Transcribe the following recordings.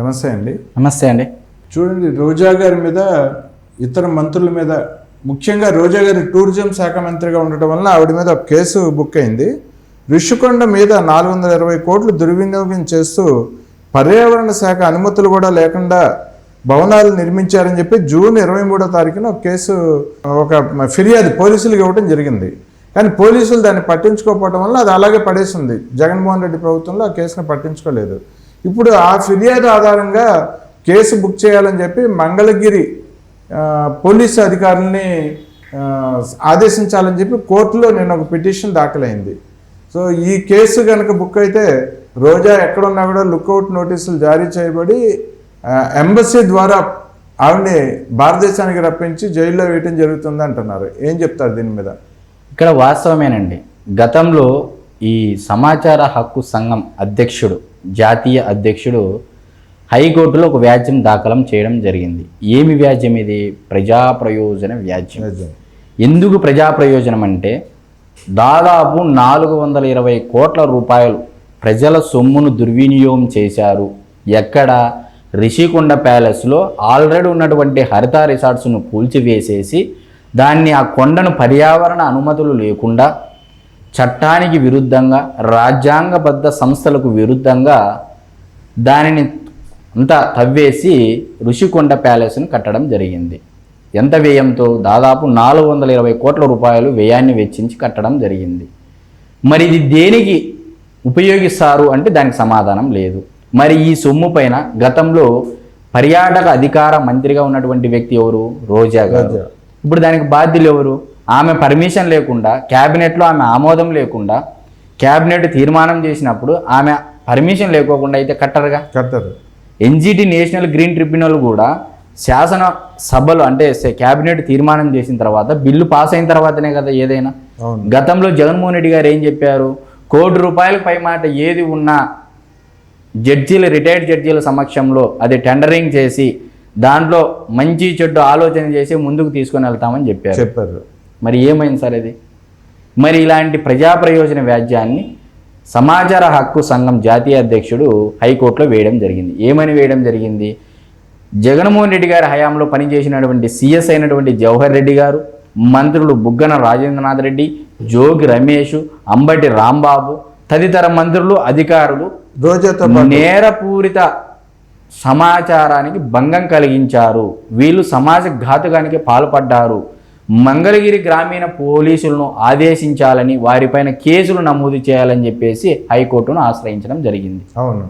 నమస్తే అండి. నమస్తే అండి. చూడండి రోజా గారి మీద ఇతర మంత్రుల మీద ముఖ్యంగా రోజా గారి టూరిజం శాఖ మంత్రిగా ఉండటం వలన ఆవిడ మీద ఒక కేసు బుక్ అయింది. ఋషికొండ మీద నాలుగు వందల ఇరవై కోట్లు దుర్వినియోగం చేస్తూ పర్యావరణ శాఖ అనుమతులు కూడా లేకుండా భవనాలు నిర్మించారని చెప్పి జూన్ ఇరవై మూడో తారీఖున ఒక కేసు ఒక ఫిర్యాదు పోలీసులకు ఇవ్వడం జరిగింది. కానీ పోలీసులు దాన్ని పట్టించుకోకపోవడం వల్ల అది అలాగే పడేసింది. జగన్మోహన్ రెడ్డి ప్రభుత్వంలో ఆ కేసును పట్టించుకోలేదు. ఇప్పుడు ఆ ఫిర్యాదు ఆధారంగా కేసు బుక్ చేయాలని చెప్పి మంగళగిరి పోలీసు అధికారుల్ని ఆదేశించాలని చెప్పి కోర్టులో నేను ఒక పిటిషన్ దాఖలైంది. సో ఈ కేసు కనుక బుక్ అయితే రోజా ఎక్కడున్నా కూడా లుక్అవుట్ నోటీసులు జారీ చేయబడి ఎంబసీ ద్వారా ఆవిడని భారతదేశానికి రప్పించి జైల్లో వేయటం జరుగుతుంది అంటున్నారు. ఏం చెప్తారు దీని మీద? ఇక్కడ వాస్తవమేనండి. గతంలో ఈ సమాచార హక్కు సంఘం అధ్యక్షుడు జాతీయ అధ్యక్షుడు హైకోర్టులో ఒక వ్యాజ్యం దాఖలం చేయడం జరిగింది. ఏమి వ్యాజ్యం ఇది? ప్రజా ప్రయోజన వ్యాజ్యం. ఎందుకు ప్రజా ప్రయోజనం అంటే దాదాపు నాలుగు వందల ఇరవై కోట్ల రూపాయలు ప్రజల సొమ్మును దుర్వినియోగం చేశారు. ఎక్కడ? రిషికొండ ప్యాలెస్లో ఆల్రెడీ ఉన్నటువంటి హరిత రిసార్ట్స్ను కూల్చివేసేసి దాన్ని ఆ కొండను పర్యావరణ అనుమతులు లేకుండా చట్టానికి విరుద్ధంగా రాజ్యాంగబద్ధ సంస్థలకు విరుద్ధంగా దానిని అంతా తవ్వేసి ఋషికొండ ప్యాలెస్ను కట్టడం జరిగింది. ఎంత వ్యయంతో? దాదాపు నాలుగు వందల ఇరవై కోట్ల రూపాయలు వ్యయాన్ని వెచ్చించి కట్టడం జరిగింది. మరి ఇది దేనికి ఉపయోగిస్తారు అంటే దానికి సమాధానం లేదు. మరి ఈ సొమ్ము పైన గతంలో పర్యాటక అధికార మంత్రిగా ఉన్నటువంటి వ్యక్తి ఎవరు? రోజా గారు. ఇప్పుడు దానికి బాధ్యులు ఎవరు? ఆమె పర్మిషన్ లేకుండా క్యాబినెట్లో ఆమె ఆమోదం లేకుండా క్యాబినెట్ తీర్మానం చేసినప్పుడు ఆమె పర్మిషన్ లేకోకుండా అయితే కట్టరుగా? కట్టారు. ఎన్జిటి నేషనల్ గ్రీన్ ట్రిబ్యునల్ కూడా శాసన సభలు అంటే క్యాబినెట్ తీర్మానం చేసిన తర్వాత బిల్లు పాస్ అయిన తర్వాతనే కదా ఏదైనా? గతంలో జగన్మోహన్ రెడ్డి గారు ఏం చెప్పారు? కోటి రూపాయలకు పై మాట ఏది ఉన్నా జడ్జీలు రిటైర్డ్ జడ్జీల సమక్షంలో అది టెండరింగ్ చేసి దాంట్లో మంచి చెడ్డు ఆలోచన చేసి ముందుకు తీసుకొని వెళ్తామని చెప్పారు. చెప్పారు. మరి ఏమైంది సార్ ఇది? మరి ఇలాంటి ప్రజా ప్రయోజన వ్యాజ్యాన్ని సమాచార హక్కు సంఘం జాతీయ అధ్యక్షుడు హైకోర్టులో వేయడం జరిగింది. ఏమని వేయడం జరిగింది? జగన్మోహన్ రెడ్డి గారి హయాంలో పనిచేసినటువంటి సీఎస్ అయినటువంటి జవహర్ రెడ్డి గారు మంత్రులు బుగ్గన రాజేంద్రనాథ్ రెడ్డి జోగి రమేష్ అంబటి రాంబాబు తదితర మంత్రులు అధికారులు నేరపూరిత సమాచారానికి భంగం కలిగించారు. వీళ్ళు సమాజ ఘాతుకానికి పాల్పడ్డారు. మంగళగిరి గ్రామీణ పోలీసులను ఆదేశించాలని వారిపైన కేసులు నమోదు చేయాలని చెప్పేసి హైకోర్టును ఆశ్రయించడం జరిగింది. అవును.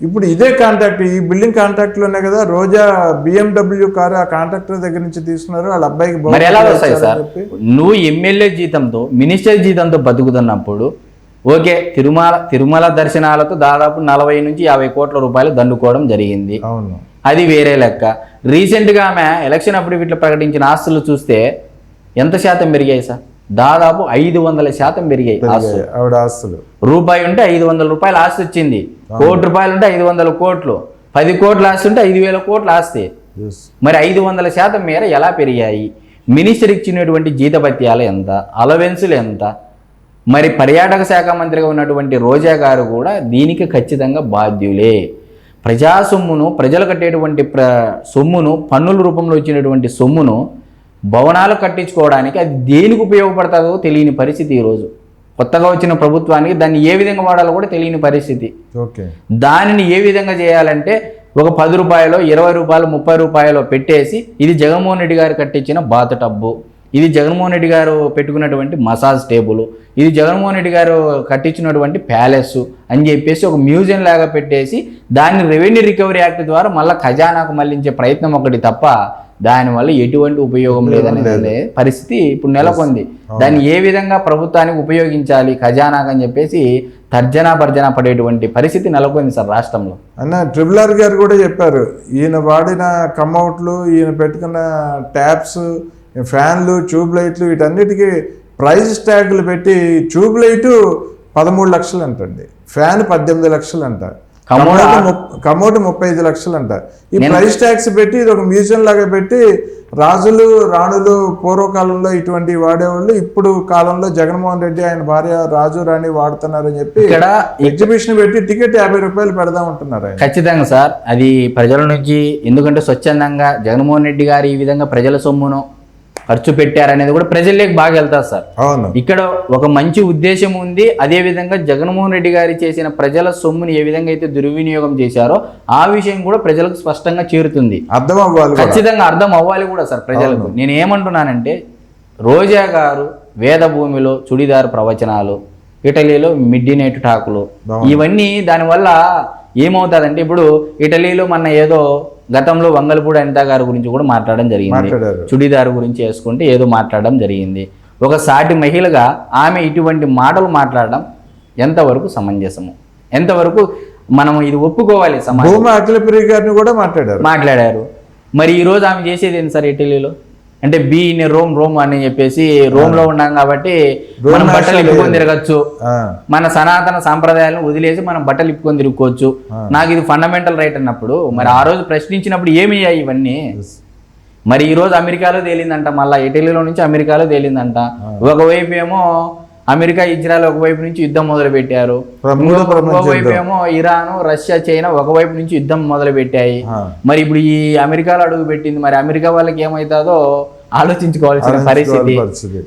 ఇప్పుడు ఇదే కాంట్రాక్ట్ ఈ బిల్డింగ్ కాంట్రాక్ట్లోనే కదా రోజా బిఎండబ్ల్యూ కారు ఆ కాంట్రాక్టర్ దగ్గర నుంచి తీసుకున్నారు వాళ్ళ అబ్బాయికి మరి ఎలా వస్తాయి సార్? నువ్వు ఎమ్మెల్యే జీతంతో మినిస్టర్ జీతంతో బతుకుతున్నప్పుడు ఓకే తిరుమల తిరుమల దర్శనాలతో దాదాపు నలభై నుంచి యాభై కోట్ల రూపాయలు దండుకోవడం జరిగింది. అవును. అది వేరే లెక్క. రీసెంట్గా ఆమె ఎలక్షన్ అప్పుడు వీటిలో ప్రకటించిన ఆస్తులు చూస్తే ఎంత శాతం పెరిగాయి సార్? దాదాపు ఐదు వందల శాతం పెరిగాయి ఆవిడ ఆస్తులు. రూపాయి ఉంటే ఐదు వందల రూపాయలు ఆస్తి వచ్చింది. కోటి రూపాయలు ఉంటే ఐదు వందల కోట్లు. పది కోట్ల ఆస్తి ఉంటే ఐదు వేల కోట్ల ఆస్తి. మరి ఐదు వందల శాతం మేర ఎలా పెరిగాయి? మినిస్టర్ ఇచ్చినటువంటి జీతభత్యాలు ఎంత? అలవెన్సులు ఎంత? మరి పర్యాటక శాఖ మంత్రిగా ఉన్నటువంటి రోజా గారు కూడా దీనికి ఖచ్చితంగా బాధ్యులే. ప్రజా సొమ్మును ప్రజలు కట్టేటువంటి ప్ర సొమ్మును పన్నుల రూపంలో ఇచ్చినటువంటి సొమ్మును భవనాలు కట్టించుకోవడానికి అది దేనికి ఉపయోగపడుతుందో తెలియని పరిస్థితి ఈరోజు కొత్తగా వచ్చిన ప్రభుత్వానికి దాన్ని ఏ విధంగా వాడాలో కూడా తెలియని పరిస్థితి. ఓకే. దానిని ఏ విధంగా చేయాలంటే ఒక పది రూపాయలు ఇరవై రూపాయలు ముప్పై రూపాయలు పెట్టేసి ఇది జగన్మోహన్ రెడ్డి గారు కట్టించిన బాత్ టబ్బు. ఇది జగన్మోహన్ రెడ్డి గారు పెట్టుకున్నటువంటి మసాజ్ టేబుల్ ఇది జగన్మోహన్ రెడ్డి గారు కట్టించినటువంటి ప్యాలెస్ అని చెప్పేసి ఒక మ్యూజియం లాగా పెట్టేసి దాన్ని రెవెన్యూ రికవరీ యాక్ట్ ద్వారా మళ్ళీ ఖజానాకు మళ్ళించే ప్రయత్నం ఒకటి తప్ప దానివల్ల ఎటువంటి ఉపయోగం లేదనే పరిస్థితి ఇప్పుడు నెలకొంది. దాన్ని ఏ విధంగా ప్రభుత్వానికి ఉపయోగించాలి ఖజానాకు అని చెప్పేసి తర్జనా భర్జన పడేటువంటి పరిస్థితి నెలకొంది సార్ రాష్ట్రంలో. అన్న ట్రిపుల్ ఆర్ గారు కూడా చెప్పారు ఈయన వాడిన కమ్అవుట్లు ఈయన పెట్టుకున్న ట్యాప్స్ ఫ్యాన్లు ట్యూబ్ లైట్లు వీటన్నిటికీ ప్రైస్ ట్యాగులు పెట్టి ట్యూబ్ లైట్ పదమూడు లక్షలు అంటండి ఫ్యాన్ పద్దెనిమిది లక్షలు అంట కమోడా? కమోడ్ ముప్పై ఐదు లక్షలు అంట ఈ ప్రైస్ ట్యాక్స్ పెట్టి ఇది ఒక మ్యూజియం లాగా పెట్టి రాజులు రాణులు పూర్వకాలంలో ఇటువంటి వాడేవాళ్ళు ఇప్పుడు కాలంలో జగన్మోహన్ రెడ్డి ఆయన భార్య రాజు రాణి వాడుతున్నారని చెప్పి ఇక్కడ ఎగ్జిబిషన్ పెట్టి టికెట్ యాభై రూపాయలు పెడదామంటున్నారు ఆయన. ఖచ్చితంగా సార్ అది ప్రజల నుంచి ఎందుకంటే స్వచ్ఛందంగా జగన్మోహన్ రెడ్డి గారు ఈ విధంగా ప్రజల సొమ్మును ఖర్చు పెట్టారనేది కూడా ప్రజల్లోకి బాగా వెళ్తారు సార్. అవును. ఇక్కడ ఒక మంచి ఉద్దేశం ఉంది. అదే విధంగా జగన్మోహన్ రెడ్డి గారి చేసిన ప్రజల సొమ్ముని ఏ విధంగా అయితే దుర్వినియోగం చేశారో ఆ విషయం కూడా ప్రజలకు స్పష్టంగా చేరుతుంది. అర్థం అవ్వాలి. ఖచ్చితంగా అర్థం అవ్వాలి కూడా సార్ ప్రజలకు. నేను ఏమంటున్నానంటే రోజా గారు వేద భూమిలో చుడిదార్ ప్రవచనాలు ఇటలీలో మిడ్డి నైట్ టాకులు. ఇవన్నీ దానివల్ల ఏమవుతుందంటే ఇప్పుడు ఇటలీలో మన ఏదో గతంలో వంగలపూడి అనిత గారి గురించి కూడా మాట్లాడడం జరిగింది. చుడిదారు గురించి వేసుకుంటే ఏదో మాట్లాడడం జరిగింది. ఒక సాటి మహిళగా ఆమె ఇటువంటి మాటలు మాట్లాడడం ఎంతవరకు సమంజసము? ఎంతవరకు మనం ఇది ఒప్పుకోవాలి సమాజం? అఖిలప్రియ గారిని కూడా మాట్లాడారు. మాట్లాడారు. మరి ఈ రోజు ఆమె చేసేది ఏంటి సార్ ఇటలీలో? అంటే బీ ఇన్ రోమ్ రోమ్ అని చెప్పేసి రోమ్లో ఉన్నాం కాబట్టి మనం బట్టలు ఇప్పుకొని తిరగచ్చు. మన సనాతన సాంప్రదాయాలను వదిలేసి మనం బట్టలు ఇప్పుకొని తిరుక్కోవచ్చు నాకు ఇది ఫండమెంటల్ రైట్ అన్నప్పుడు మరి ఆ రోజు ప్రశ్నించినప్పుడు ఏమి అయ్యాయి ఇవన్నీ? మరి ఈ రోజు అమెరికాలో తేలిందంట మళ్ళా ఇటలీలో నుంచి అమెరికాలో తేలిందంట. ఒకవైపు ఏమో అమెరికా ఇజ్రాయెల్ ఒకవైపు నుంచి యుద్ధం మొదలు పెట్టారు మూడో ప్రపంచ ఒకవైపు ఏమో ఇరాన్ రష్యా చైనా ఒకవైపు నుంచి యుద్ధం మొదలు పెట్టాయి ఆ. మరి ఇప్పుడు ఈ అమెరికాలో అడుగు పెట్టింది మరి అమెరికా వాళ్ళకి ఏమవుతుందో ఆలోచించుకోవాల్సిన పరిస్థితి.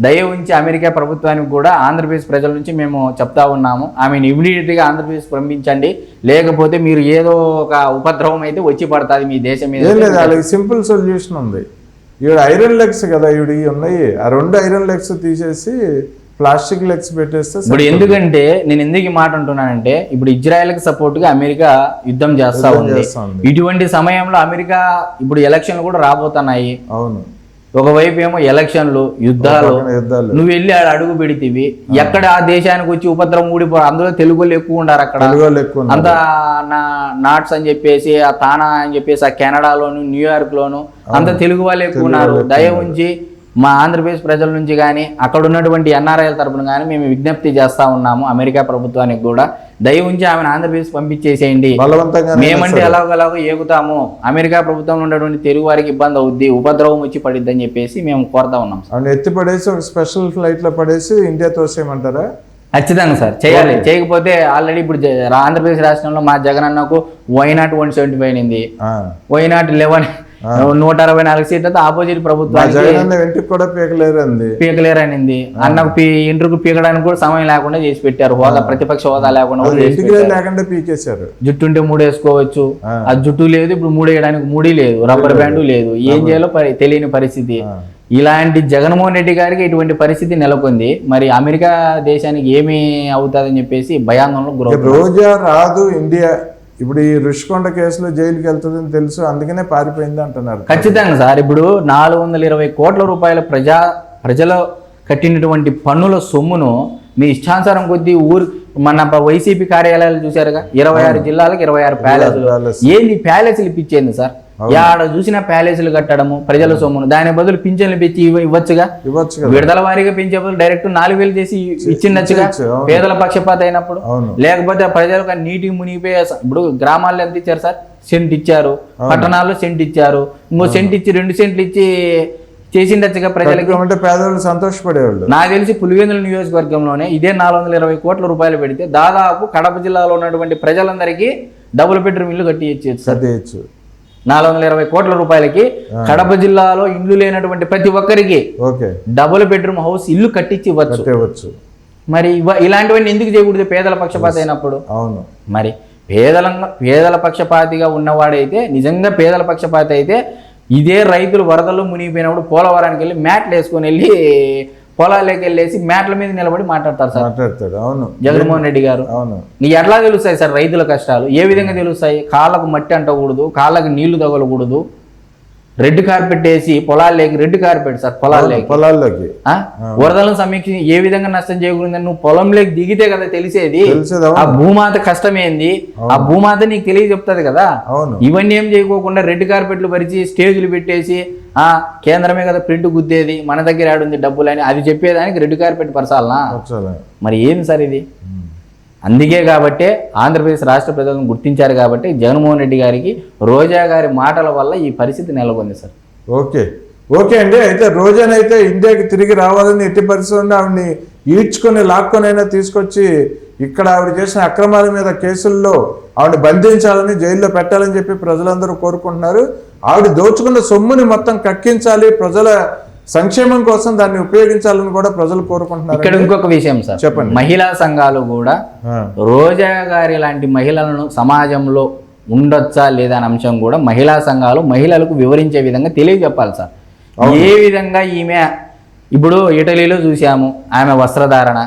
దయ ఉంచి అమెరికా ప్రభుత్వానికి కూడా ఆంధ్రప్రదేశ్ ప్రజల నుంచి మేము చెప్తా ఉన్నాము. ఆమెను ఇమీడియట్గా ఆంధ్రప్రదేశ్ పంపించండి. లేకపోతే మీరు ఏదో ఒక ఉపద్రవం అయితే వచ్చి పడుతుంది మీ దేశం మీద. సింపుల్ సొల్యూషన్ ఉంది. ఈవిడ ఐరన్ లెగ్స్ కదా ఈవిడ ఉన్నాయి. ఆ రెండు ఐరన్ లెగ్స్ తీసేసి ప్లాస్టిక్ లెగ్స్ పెట్టేస్తే ఇప్పుడు ఎందుకంటే నేను ఎందుకు ఈ మాట అంటున్నానంటే ఇప్పుడు ఇజ్రాయెల్కి సపోర్ట్గా అమెరికా యుద్ధం చేస్తా ఉంది. ఇటువంటి సమయంలో అమెరికా ఇప్పుడు ఎలక్షన్లు కూడా రాబోతున్నాయి. అవును. ఒకవైపు ఏమో ఎలక్షన్లు యుద్ధాలు. నువ్వు వెళ్ళి ఆడ అడుగు పెడితివి. ఎక్కడ ఆ దేశానికి వచ్చి ఉపద్రవం ఊడిపో అందులో తెలుగు వాళ్ళు ఎక్కువ ఉండారు అక్కడ. అంతా నా నాట్స్ అని చెప్పేసి ఆ తానా అని చెప్పేసి ఆ కెనడాలోను న్యూయార్క్ లోను అంత తెలుగు వాళ్ళు ఎక్కువ ఉన్నారు. దయ ఉంచి మా ఆంధ్రప్రదేశ్ ప్రజల నుంచి కానీ అక్కడ ఉన్నటువంటి ఎన్ఆర్ఐల తరపున కానీ మేము విజ్ఞప్తి చేస్తా ఉన్నాము అమెరికా ప్రభుత్వానికి కూడా. దయ ఉంచి ఆమెను ఆంధ్రప్రదేశ్ పంపించేసేయండి. బలవంతంగా మేమంటే ఎలాగోలాగో ఏగుతాము. అమెరికా ప్రభుత్వంలో ఉన్నటువంటి తెలుగు వారికి ఇబ్బంది అవుద్ది ఉపద్రవం వచ్చి పడిద్ది అని చెప్పేసి మేము కోరుతా ఉన్నాం సార్. ఎత్తి పడేసి ఒక స్పెషల్ ఫ్లైట్లో పడేసి ఇండియా తోసేయమంటారా? ఖచ్చితంగా సార్. చేయాలి. చేయకపోతే ఆల్రెడీ ఇప్పుడు ఆంధ్రప్రదేశ్ రాష్ట్రంలో మా జగన్ అన్నకు వైనాట్ వన్ సెవెంటీ ఫైవ్ అయింది ఆ. వైనాట్ లెవెన్ నూట అరవై నాలుగు సీట్లతో ఆపోజిట్ ప్రభుత్వానికి వెంటికి కూడా పీకలేరు అంది పీకలేరు అనింది అన్నకు ఇంటర్కు పీకడానికి కూడా సమయం లేకుండా చేసి పెట్టారు. హోదా ప్రతిపక్ష హోదా లేకుండా లేకుండా పీకేశారు. జుట్టు ఉంటే మూడు వేసుకోవచ్చు ఆ. జుట్టు లేదు ఇప్పుడు మూడు వేయడానికి మూడీ లేదు. రబ్బర్ బ్యాండు లేదు. ఏం చేయాలో తెలియని పరిస్థితి. ఇలాంటి జగన్మోహన్ రెడ్డి గారికి ఇటువంటి పరిస్థితి నెలకొంది. మరి అమెరికా దేశానికి ఏమి అవుతుందని చెప్పేసి భయాందోళనకు గురవుతుంది రోజా రాదు ఇండియా ఇప్పుడు ఈ రుషికొండ కేసులో జైలుకి వెళ్తుందని తెలుసు అందుకనే పారిపోయింది అంటున్నారు. ఖచ్చితంగా సార్ ఇప్పుడు నాలుగు వందల ఇరవై కోట్ల రూపాయల ప్రజా ప్రజలు కట్టినటువంటి పన్నుల సొమ్మును మీ ఇష్టానుసారం కొద్దీ ఊరు మన వైసీపీ కార్యాలయాలు చూశారుగా ఇరవై ఆరు జిల్లాలకు ఇరవై ఆరు ప్యాలెస్. ఏంది ప్యాలెస్లు ఇప్పించేది సార్? యాడ చూసిన ప్యాలెస్లు కట్టడము ప్రజల సొమ్మును. దాని బదులు పింఛన్లు పెంచి ఇవ్వ- ఇవ్వచ్చుగా? ఇవ్వచ్చు విడుదల వారీగా పెంచే బదులు డైరెక్ట్ నాలుగు వేలు చేసి ఇచ్చిండొచ్చుగా. పేదల పక్షపాత అయినప్పుడు? లేకపోతే ప్రజలకు నీటికి మునిగిపోయే ఇప్పుడు గ్రామాల్లో ఎంత ఇచ్చారు సార్? సెంట్ ఇచ్చారు. పట్టణాల్లో సెంట్ ఇచ్చారు. ఇంకో సెంట్ ఇచ్చి రెండు సెంట్లు ఇచ్చి చేసిండొచ్చుగా ప్రజలకి? అంటే పేదవాళ్ళు సంతోషపడేవాళ్ళు. నాకు తెలిసి పులివెందుల నియోజకవర్గంలోనే ఇదే నాలుగు వందల ఇరవై కోట్ల రూపాయలు పెడితే దాదాపు కడప జిల్లాలో ఉన్నటువంటి ప్రజలందరికీ డబుల్ బెడ్రూమ్ ఇల్లు కట్టి ఇచ్చేది సార్ సర్దేయచ్చు నాలుగు వందల ఇరవై కోట్ల రూపాయలకి కడప జిల్లాలో ఇండ్లు లేనటువంటి ప్రతి ఒక్కరికి డబుల్ బెడ్రూమ్ హౌస్ ఇల్లు కట్టించి ఇవ్వచ్చు మరి ఇలాంటివన్నీ ఎందుకు చేయకూడదు పేదల పక్షపాత అయినప్పుడు? అవును. మరి పేదలంగా పేదల పక్షపాతిగా ఉన్నవాడైతే నిజంగా పేదల పక్షపాతి అయితే ఇదే రైతులు వరదల్లో మునిగిపోయినప్పుడు పోలవరానికి వెళ్ళి మ్యాట్లు వేసుకొని వెళ్ళి పొలాల్లోకి వెళ్ళేసి మ్యాట్ల మీద నిలబడి మాట్లాడతారు సార్. మాట్లాడతాడు అవును. జగన్మోహన్ రెడ్డి గారు. అవును. నీకు ఎట్లా తెలుస్తాయి సార్ రైతుల కష్టాలు? ఏ విధంగా తెలుస్తాయి? కాళ్ళకు మట్టి అంటకూడదు కాళ్ళకు నీళ్ళు తగలకూడదు రెడ్ కార్పెట్ వేసి పొలాల్లోకి రెడ్ కార్పెట్ సార్ పొలాల్లోకి పొలాల్లోకి? వరదలను సమీక్ష ఏ విధంగా నష్టం చేయకూడదని నువ్వు పొలంలోకి దిగితే కదా తెలిసేది. ఆ భూమాత కష్టం ఏంది ఆ భూమాత నీకు తెలియ చెప్తుంది కదా? ఇవన్నీ ఏం చేయకోకుండా రెడ్ కార్పెట్లు పరిచి స్టేజ్లు పెట్టేసి ఆ కేంద్రమే కదా ప్రింట్ గుద్దేది మన దగ్గర ఆడుంది డబ్బులు అని అది చెప్పేదానికి రెడ్ కార్పెట్ పరచాలనా? మరి ఏంది సార్ ఇది? అందుకే కాబట్టే ఆంధ్రప్రదేశ్ రాష్ట్ర ప్రజలను గుర్తించారు కాబట్టి జగన్మోహన్ రెడ్డి గారికి రోజా గారి మాటల వల్ల ఈ పరిస్థితి నెలకొంది సార్. ఓకే. ఓకే అండి. అయితే రోజానైతే ఇండియాకి తిరిగి రావాలని ఎట్టి పరిస్థితుల్లో ఆవిడని ఈడ్చుకొని లాక్కొనైనా తీసుకొచ్చి ఇక్కడ ఆవిడ చేసిన అక్రమాల మీద కేసుల్లో ఆవిడ బంధించాలని జైల్లో పెట్టాలని చెప్పి ప్రజలందరూ కోరుకుంటున్నారు. ఆవిడ దోచుకున్న సొమ్ముని మొత్తం కక్కించాలి. ప్రజల సంక్షేమం కోసం దాన్ని ఉపయోగించాలని కూడా ప్రజలు కోరుకుంటున్నారు ఇక్కడ ఇంకొక విషయం సార్. చెప్పండి. మహిళా సంఘాలు కూడా రోజా గారి లాంటి మహిళలను సమాజంలో ఉండొచ్చా లేదా అనే అంశం కూడా మహిళా సంఘాలు మహిళలకు వివరించే విధంగా తెలియజెప్పాలి సార్. ఏ విధంగా ఈమె ఇప్పుడు ఇటలీలో చూసాము ఆమె వస్త్రధారణ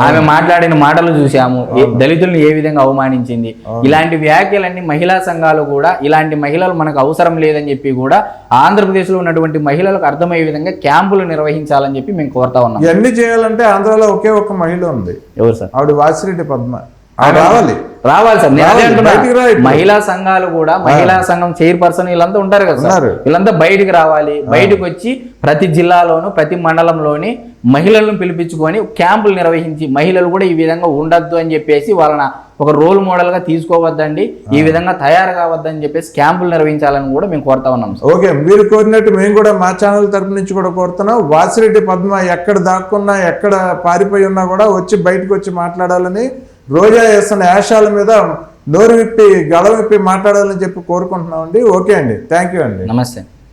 ఆమె మాట్లాడిన మాటలు చూసాము దళితులను ఏ విధంగా అవమానించింది? ఇలాంటి వ్యాఖ్యలన్నీ మహిళా సంఘాలు కూడా ఇలాంటి మహిళలు మనకు అవసరం లేదని చెప్పి కూడా ఆంధ్రప్రదేశ్లో ఉన్నటువంటి మహిళలకు అర్థమయ్యే విధంగా క్యాంపులు నిర్వహించాలని చెప్పి మేము కోరుతా ఉన్నాం. ఇవన్నీ చేయాలంటే ఆంధ్రాలో ఒకే ఒక్క మహిళ ఉంది. ఎవరు సార్? ఆవిడ వాసిరెడ్డి పద్మ. రావాలి. రావాలి సార్. నేను అదే అంటున్నా. మహిళా సంఘాలు కూడా మహిళా సంఘం చైర్పర్సన్ వీళ్ళంతా ఉంటారు కదా సార్. వీళ్ళంతా బయటికి రావాలి. బయటకు వచ్చి ప్రతి జిల్లాలోను ప్రతి మండలంలోని మహిళలను పిలిపించుకొని క్యాంపులు నిర్వహించి మహిళలు కూడా ఈ విధంగా ఉండొద్దు అని చెప్పేసి వాళ్ళని ఒక రోల్ మోడల్గా తీసుకోవద్దండి. ఈ విధంగా తయారు కావద్దని చెప్పేసి క్యాంపులు నిర్వహించాలని కూడా మేము కోరుతా ఉన్నాం సార్. ఓకే మీరు కోరినట్టు మేము కూడా మా ఛానల్ తరపు నుంచి కూడా కోరుతున్నాం. వాసిరెడ్డి పద్మ ఎక్కడ దాక్కున్నా ఎక్కడ పారిపోయి ఉన్నా కూడా వచ్చి బయటకు వచ్చి మాట్లాడాలని రోజా చేస్తున్న యాషాల మీద నోరు విప్పి గళ విప్పి మాట్లాడాలని చెప్పి కోరుకుంటున్నామండి. ఓకే అండి. థ్యాంక్ యూ అండి. నమస్తే.